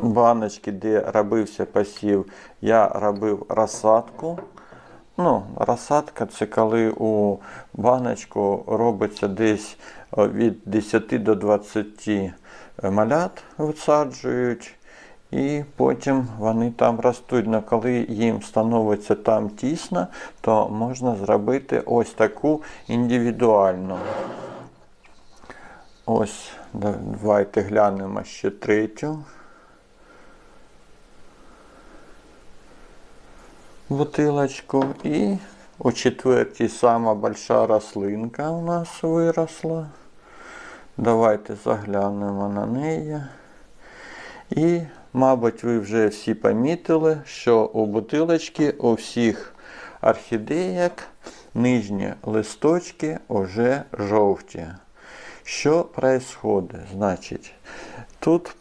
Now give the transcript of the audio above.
баночки, де робився посів, я робив розсадку. Ну, розсадка це коли у баночку робиться десь е, від 10 до 20 малят висаджують. І потім вони там ростуть. Но коли їм становиться там тісно, то можна зробити ось таку індивідуальну. Ось, давайте глянемо ще третю. Бутилочку. І у четвертій сама большая рослинка у нас виросла. Давайте заглянемо на неї. І, мабуть, ви вже всі помітили, що у бутилочці у всіх орхідеяк нижні листочки вже жовті. Що происходит? Значить, тут